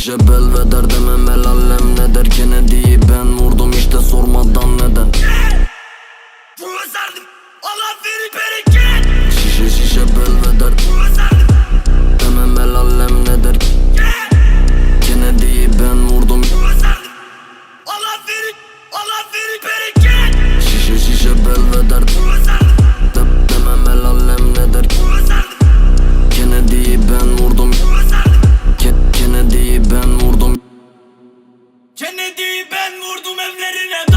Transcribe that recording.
Ateşe belveder demem el alem ne der Kennedy'yi ben vurdum işte sormadan neden? Bunu sardım cenneti ben vurdum evlerine.